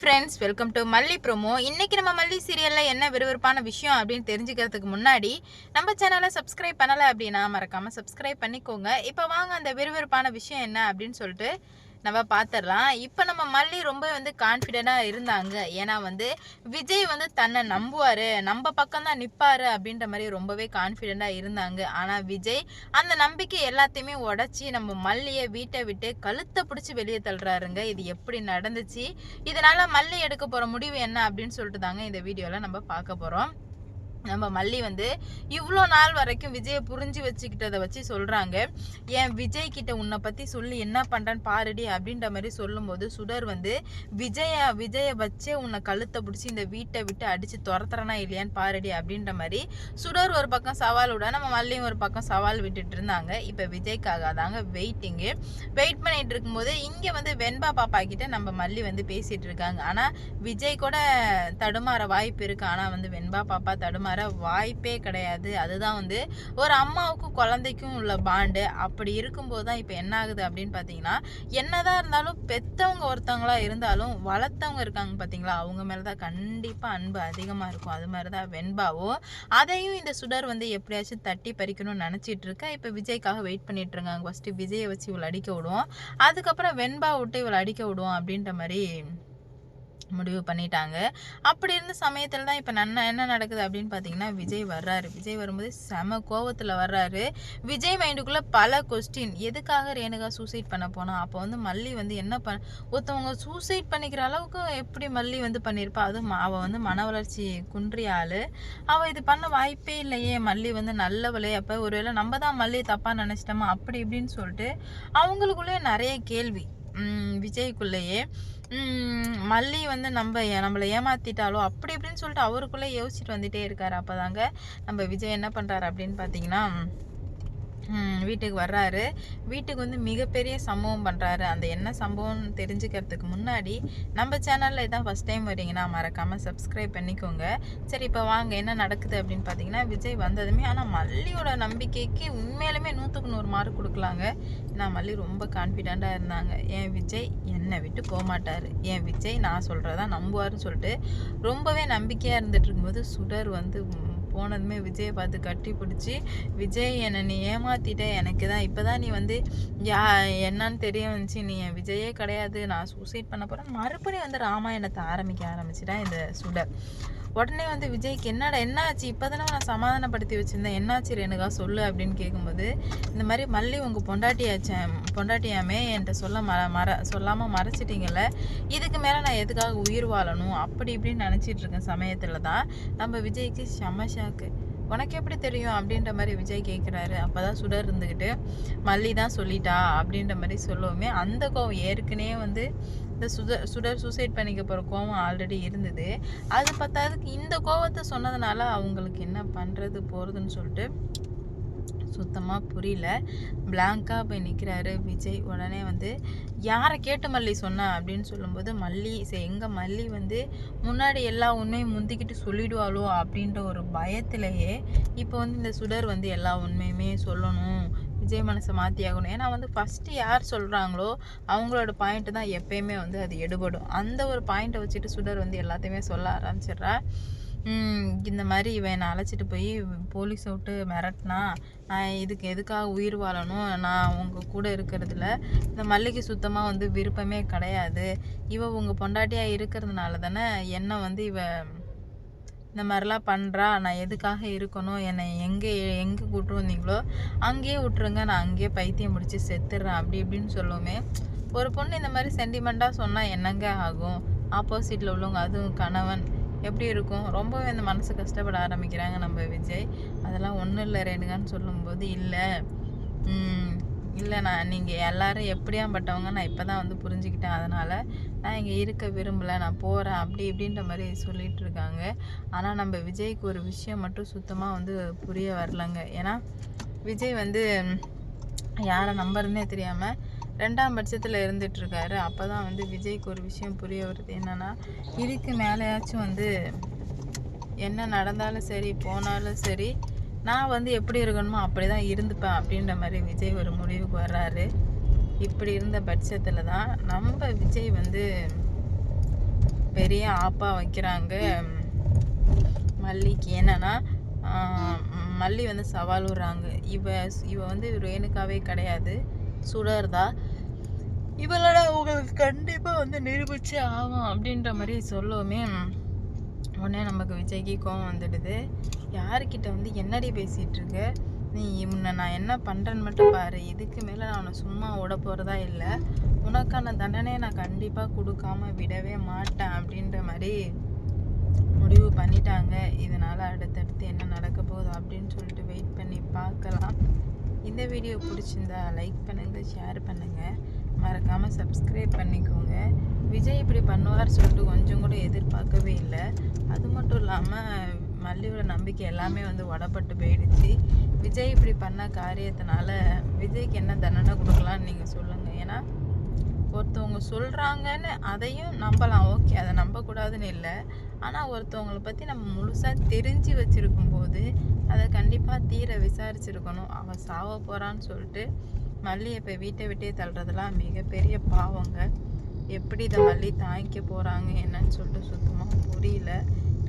Friends welcome to Malli promo இன்னைக்கு நம்ம மல்லி சீரியலில் என்ன விறுவிறுப்பான விஷயம் அப்படின்னு தெரிஞ்சுக்கிறதுக்கு முன்னாடி நம்ம சேனலை சப்ஸ்கிரைப் பண்ணலை அப்படின்னா மறக்காமல் சப்ஸ்கிரைப் பண்ணிக்கோங்க. இப்போ வாங்க அந்த விறுவிறுப்பான விஷயம் என்ன அப்படின்னு சொல்லிட்டு நம்ம பார்த்துடலாம் இப்போ நம்ம மல்லி ரொம்ப வந்து கான்ஃபிடென்ட்டாக இருந்தாங்க. ஏன்னா வந்து விஜய் வந்து தன்னை நம்புவார். நம்ம பக்கம் தான் நிற்பாரு அப்படின்ற மாதிரி ரொம்பவே கான்ஃபிடென்ட்டாக இருந்தாங்க. ஆனால் விஜய் அந்த நம்பிக்கை எல்லாத்தையுமே உடச்சி நம்ம மல்லியை வீட்டை விட்டு கழுத்தை பிடிச்சி வெளியே தள்ளுறாருங்க. இது எப்படி நடந்துச்சு? இதனால் மல்லி எடுக்க போகிற முடிவு என்ன அப்படின்னு சொல்லிட்டு தாங்க இந்த வீடியோவில் நம்ம பார்க்க போகிறோம் நம்ம மல்லி வந்து இவ்வளோ நாள் வரைக்கும் விஜயை புரிஞ்சு வச்சுக்கிட்டதை வச்சு சொல்கிறாங்க ஏன் விஜய் கிட்ட உன்னை பற்றி சொல்லி என்ன பண்ணுறான்னு பாருடி அப்படின்ற மாதிரி சொல்லும்போது சுடர் வந்து விஜய விஜயை வச்சே உன்னை கழுத்தை பிடிச்சி இந்த வீட்டை விட்டு அடித்து துரத்துறனா இல்லையான்னு பாருடி அப்படின்ற மாதிரி சுடர் ஒரு பக்கம் சவால் விட நம்ம மல்லியும் ஒரு பக்கம் சவால் விட்டுட்டு இருந்தாங்க. இப்போ விஜய்க்காக தாங்க வெயிட்டிங்கு வெயிட் பண்ணிட்டு இருக்கும்போது இங்கே வந்து வெண்பா பாப்பா கிட்ட நம்ம மல்லி வந்து பேசிகிட்டு இருக்காங்க. ஆனால் விஜய் கூட தடுமாற வாய்ப்பு இருக்கு. ஆனால் வந்து வெண்பா பாப்பா தடுமாற வர வாய்ப்பே கிடையாது. அதுதான் வந்து ஒரு அம்மாவுக்கும் குழந்தைக்கும் உள்ள பாண்டு. அப்படி இருக்கும்போது தான் இப்போ என்ன ஆகுது அப்படின்னு பார்த்தீங்கன்னா என்னதான் இருந்தாலும் பெத்தவங்க ஒருத்தவங்களா இருந்தாலும் வளர்த்தவங்க இருக்காங்க பார்த்தீங்களா அவங்க மேலே தான் கண்டிப்பாக அன்பு அதிகமாக இருக்கும். அது மாதிரி தான் வெண்பாவும். அதையும் இந்த சுடர் வந்து எப்படியாச்சும் தட்டி பறிக்கணும்னு நினச்சிட்டு இருக்கேன் இப்போ விஜய்க்காக வெயிட் பண்ணிட்டு இருக்காங்க. ஃபஸ்ட்டு விஜயை வச்சு இவளை அடிக்க விடுவோம். அதுக்கப்புறம் வெண்பா விட்டு இவளை அடிக்க விடுவோம் அப்படின்ற மாதிரி முடிவு பண்ணிட்டாங்க. அப்படி இருந்த சமயத்தில் தான் இப்போ நன்ன என்ன நடக்குது அப்படின்னு பார்த்தீங்கன்னா விஜய் வர்றாரு. விஜய் வரும்போது செம கோவத்தில் வர்றாரு. விஜய் மைண்டுக்குள்ளே பல கொஸ்டின் எதுக்காக ரேணுகா சூசைட் பண்ண போனோம் அப்போ வந்து மல்லி வந்து என்ன பண்ண ஒருத்தவங்க சூசைட் பண்ணிக்கிற அளவுக்கு எப்படி மல்லி வந்து பண்ணியிருப்பா அதுவும் அவள் வந்து மன வளர்ச்சி குன்றிய ஆள். அவள் இது பண்ண வாய்ப்பே இல்லையே. மல்லி வந்து நல்லவளே. அப்போ ஒருவேளை நம்ம தான் மல்லி தப்பாக நினச்சிட்டோமா? அப்படி இப்படின்னு சொல்லிட்டு அவங்களுக்குள்ளேயே நிறைய கேள்வி. விஜய்க்குள்ளேயே. மல்லி வந்து நம்ம ஏ- நம்மளை ஏமாத்திட்டாலோ அப்படி இப்படின்னு சொல்லிட்டு அவருக்குள்ளே யோசிச்சுட்டு வந்துட்டே இருக்காரு. அப்போதாங்க நம்ம விஜய் என்ன பண்ணுறாரு அப்படின்னு பார்த்தீங்கன்னா வீட்டுக்கு வர்றாரு. வீட்டுக்கு வந்து மிகப்பெரிய சம்பவம் பண்ணுறாரு அந்த என்ன சம்பவம்னு தெரிஞ்சுக்கிறதுக்கு முன்னாடி நம்ம சேனலில் இதான் ஃபஸ்ட் டைம் வரீங்கன்னா மறக்காமல் சப்ஸ்கிரைப் பண்ணிக்கோங்க. சரி இப்போ வாங்க என்ன நடக்குது அப்படின்னு பார்த்தீங்கன்னா விஜய் வந்ததுமே ஆனால் மல்லியோட நம்பிக்கைக்கு உண்மையிலுமே நூற்றுக்கு நூறு மார்க் கொடுக்கலாங்க. நான் மல்லி ரொம்ப கான்ஃபிடெண்ட்டாக இருந்தாங்க. என் விஜய் என்னை விட்டு போக மாட்டார். என் விஜய் நான் சொல்கிறதா நம்புவார்னு சொல்லிட்டு ரொம்பவே நம்பிக்கையாக இருந்துட்டு இருக்கும்போது சுடர் வந்து போனதுமே விஜயை பார்த்து கட்டி பிடிச்சி விஜய் என்னை நீ ஏமாத்திட்ட. எனக்கு தான் இப்போ தான் நீ வந்து யா என்னன்னு தெரிய வந்துச்சு. நீ என் விஜயே கிடையாது. நான் சூசைட் பண்ண போகிறேன் மறுபடியும் வந்து ராமாயணத்தை ஆரம்பிக்க ஆரம்பிச்சிட்டேன் இந்த சுடர். உடனே வந்து விஜய்க்கு என்னடா என்னாச்சு? இப்போ தானே நான் சமாதானப்படுத்தி வச்சுருந்தேன். என்னாச்சு ரேணுகா? சொல்லு அப்படின்னு கேட்கும்போது இந்த மாதிரி மல்லி உங்கள் பொண்டாட்டியாச்சேன் பொண்டாட்டியாமே என்கிட்ட சொல்ல மற மற சொல்லாமல் மறைச்சிட்டிங்கல்ல. இதுக்கு மேலே நான் எதுக்காக உயிர் வாழணும்? அப்படி இப்படின்னு நினச்சிட்டு இருக்கேன் சமயத்தில் தான் நம்ம விஜய்க்கு செம ஷாக்கு உனக்கு எப்படி தெரியும் அப்படின்ற மாதிரி விஜய் கேட்குறாரு அப்போ தான் சுடர் இருந்துக்கிட்டு மல்லி தான் சொல்லிட்டா அப்படின்ற மாதிரி சொல்லுவோமே அந்த கோவம் ஏற்கனவே வந்து இந்த சுடர் சுடர் சூசைட் பண்ணிக்க போகிற கோவம் ஆல்ரெடி இருந்தது. அது பத்தாததுக்கு இந்த கோவத்தை சொன்னதுனால அவங்களுக்கு என்ன பண்ணுறது போகிறதுன்னு சொல்லிட்டு சுத்தமாக புரியல. பிளாங்காக போய் நிற்கிறாரு விஜய். உடனே வந்து யாரை கேட்டு மல்லி சொன்னா? அப்படின்னு சொல்லும்போது மல்லி சரி எங்கள் மல்லி வந்து முன்னாடி எல்லா உண்மையும் முந்திக்கிட்டு சொல்லிடுவாளோ? அப்படின்ற ஒரு பயத்திலேயே இப்போ வந்து இந்த சுடர் வந்து எல்லா உண்மையுமே சொல்லணும். விஜய் மனசை மாற்றி ஆகணும். ஏன்னா வந்து ஃபஸ்ட்டு யார் சொல்கிறாங்களோ அவங்களோட பாயிண்ட்டு தான் எப்பயுமே வந்து அது எடுபடும். அந்த ஒரு பாயிண்ட்டை வச்சுட்டு சுடர் வந்து எல்லாத்தையுமே சொல்ல ஆரம்பிச்சிடுறா. இந்த மாதிரி இவன் என்னை அழைச்சிட்டு போய் போலீஸை விட்டு மிரட்டினா நான் இதுக்கு எதுக்காக உயிர் வாழணும்? நான் உங்கள் கூட இருக்கிறதுல இந்த மல்லிகை சுத்தமாக வந்து விருப்பமே கிடையாது. இவ உங்கள் பொண்டாட்டியாக இருக்கிறதுனால தானே என்னை வந்து இவ இந்த மாதிரிலாம் பண்ணுறா நான் எதுக்காக இருக்கணும்? என்னை எங்கே எங்கே கூட்டு வந்தீங்களோ அங்கேயே விட்டுருங்க. நான் அங்கேயே பைத்தியம் முடிச்சு செத்துடுறேன் அப்படி இப்படின்னு சொல்லுவோமே. ஒரு பொண்ணு இந்த மாதிரி சென்டிமெண்ட்டாக சொன்னால் என்னங்க ஆகும்? ஆப்போசிட்டில் உள்ளவங்க அதுவும் கணவன். எப்படி இருக்கும்? ரொம்பவே இந்த மனசு கஷ்டப்பட ஆரம்பிக்கிறாங்க நம்ம விஜய். அதெல்லாம் ஒன்றும் இல்லை ரேணுகான்னு சொல்லும்போது இல்லை. இல்லை நான் நீங்கள் எல்லாரும் எப்படியாப்பட்டவங்க நான் இப்போ தான் வந்து புரிஞ்சுக்கிட்டேன். அதனால் நான் இங்கே இருக்க விரும்பலை நான் போகிறேன் அப்படி இப்படின்ற மாதிரி சொல்லிகிட்டு இருக்காங்க. ஆனால் நம்ம விஜய்க்கு ஒரு விஷயம் மட்டும் சுத்தமாக வந்து புரிய வரலங்க. ஏன்னா விஜய் வந்து யாரை நம்புறதுனே தெரியாமல் ரெண்டாம் பட்சத்தில் இருந்துட்டு இருக்காரு அப்போ தான் வந்து விஜய்க்கு ஒரு விஷயம் புரிய வருது. என்னன்னா இதுக்கு மேலேயாச்சும் வந்து என்ன நடந்தாலும் சரி போனாலும் சரி நான் வந்து எப்படி இருக்கணுமோ அப்படி தான் இருந்துப்பேன் அப்படின்ற மாதிரி விஜய் ஒரு முடிவுக்கு வர்றாரு. இப்படி இருந்த பட்சத்தில் தான் நம்ம விஜய் வந்து பெரிய ஆப்பாக வைக்கிறாங்க. மல்லிக்கு. என்னன்னா மல்லி வந்து சவால் விடுறாங்க. இவ இவ வந்து ரேணுகாவே கிடையாது. சுடர்தா இவளோட உங்களுக்கு கண்டிப்பாக வந்து நிரூபிச்சே ஆகும் அப்படின்ற மாதிரி சொல்லவுமே உடனே நமக்கு விஜய்க்கு கோவம் வந்துடுது. யாருக்கிட்ட வந்து என்னடி பேசிகிட்டு இருக்கு? நீ முன்ன நான் என்ன பண்ணுறேன்னு மட்டும் பாரு. இதுக்கு மேலே நான் உன்னை சும்மா விட போகிறதா இல்லை. உனக்கான தண்டனையை நான் கண்டிப்பாக கொடுக்காம விடவே மாட்டேன் அப்படின்ற மாதிரி முடிவு பண்ணிட்டாங்க. இதனால் அடுத்தடுத்து என்ன நடக்க போகுது அப்படின்னு சொல்லிட்டு வெயிட் பண்ணி பார்க்கலாம். இந்த வீடியோ பிடிச்சிருந்தா லைக் பண்ணுங்கள் ஷேர் பண்ணுங்கள் மறக்காமல் சப்ஸ்கிரைப் பண்ணிக்கோங்க. விஜய் இப்படி பண்ணுவார் சொல்லிட்டு கொஞ்சம் கூட எதிர்பார்க்கவே இல்லை. அது மட்டும் இல்லாமல் மல்லியோட நம்பிக்கை எல்லாமே வந்து உடப்பட்டு போயிடுச்சு. விஜய் இப்படி பண்ண காரியத்தினால விஜய்க்கு என்ன தண்டனை கொடுக்கலான்னு நீங்கள் சொல்லுங்கள் ஏன்னா ஒருத்தவங்க சொல்கிறாங்கன்னு அதையும் நம்பலாம். ஓகே அதை நம்பக்கூடாதுன்னு இல்லை. ஆனால் ஒருத்தவங்களை பற்றி நம்ம முழுசாக தெரிஞ்சு வச்சுருக்கும் போது அதை கண்டிப்பாக தீர விசாரிச்சிருக்கணும். அவள் சாவ போகிறான்னு சொல்லிட்டு மல்லியை இப்போ வீட்டை விட்டே தள்ளுறதெல்லாம் மிகப்பெரிய பாவங்க. எப்படி இதை மல்லி தாங்கிக்க போகிறாங்க என்னன்னு சொல்லிட்டு சுத்தமாக புரியல.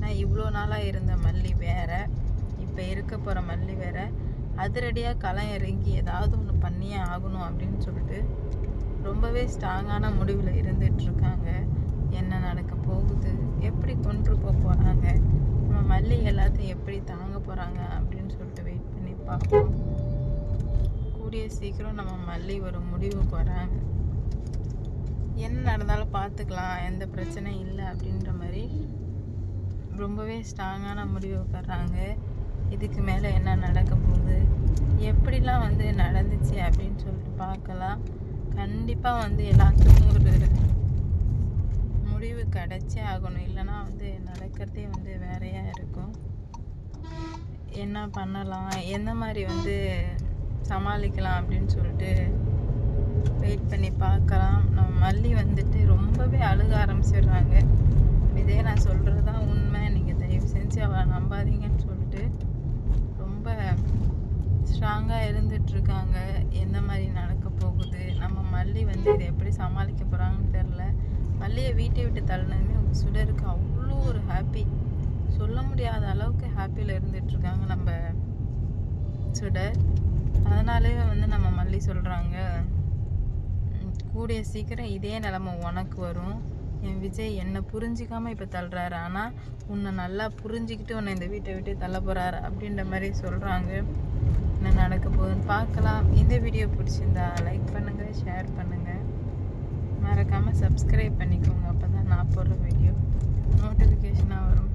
நான் இவ்வளோ நாளாக இருந்த மல்லி வேற இப்போ இருக்க போகிற மல்லி வேற அதிரடியாக களம் இறங்கி ஏதாவது ஒன்று பண்ணியே ஆகணும் அப்படின்னு சொல்லிட்டு ரொம்பவே ஸ்ட்ராங்கான முடிவில் இருந்துகிட்ருக்காங்க என்ன நடக்க போகுது? எப்படி கொண்டு போக போகிறாங்க நம்ம மல்லி எல்லாத்தையும் எப்படி தாங்க போகிறாங்க அப்படின்னு சொல்லிட்டு வெயிட் பண்ணி பார்ப்போம். கூடிய சீக்கிரம் நம்ம மல்லி ஒரு முடிவுக்கு வராங்க என்ன நடந்தாலும் பார்த்துக்கலாம் எந்த பிரச்சனையும் இல்லை அப்படின்ற மாதிரி ரொம்பவே ஸ்ட்ராங்கான முடிவுக்கு வர்றாங்க இதுக்கு மேலே என்ன நடக்க போகுது? எப்படிலாம் வந்து நடந்துச்சு அப்படின்னு சொல்லிட்டு பார்க்கலாம். கண்டிப்பாக வந்து எல்லாத்துக்கும் ஒரு முடிவு கிடச்சே ஆகணும். இல்லைன்னா வந்து நடக்கிறதே வந்து வேறையாக இருக்கும். என்ன பண்ணலாம்? எந்த மாதிரி வந்து சமாளிக்கலாம் அப்படின்னு சொல்லிட்டு வெயிட் பண்ணி பார்க்கலாம். நம்ம மல்லி வந்துட்டு ரொம்பவே அழுக ஆரம்பிச்சிடுறாங்க. இதே நான் சொல்கிறது தான் உண்மை. நீங்கள் தயவு செஞ்சு அவளை நம்பாதீங்கன்னு சொல்லிட்டு ரொம்ப ஸ்ட்ராங்காக இருந்துகிட்ருக்காங்க எந்த மாதிரி நடக்க போகுது? நம்ம மல்லி வந்து இதை எப்படி சமாளிக்க போகிறாங்கன்னு தெரில மல்லியை வீட்டை விட்டு தள்ளினதுமே சுடருக்கு அவ்வளோ ஒரு ஹாப்பி சொல்ல முடியாத அளவுக்கு ஹாப்பியில் இருந்துகிட்ருக்காங்க நம்ம சுடர். அதனாலே வந்து நம்ம மல்லி சொல்கிறாங்க கூடிய சீக்கிரம் இதே நிலமை உனக்கு வரும். என் விஜய் என்னை புரிஞ்சிக்காமல் இப்போ தள்ளுறாரு. ஆனால் உன்னை நல்லா புரிஞ்சிக்கிட்டு உன்னை இந்த வீட்டை விட்டு தள்ள போகிறாரு அப்படின்ற மாதிரி சொல்கிறாங்க என்ன நடக்க போகுதுன்னு பார்க்கலாம். இந்த வீடியோ பிடிச்சிருந்தா லைக் பண்ணுங்கள் ஷேர் பண்ணுங்கள் மறக்காமல் சப்ஸ்கிரைப் பண்ணிக்கோங்க. அப்போ தான் நான் போடுற வீடியோ நோட்டிஃபிகேஷனாக வரும்.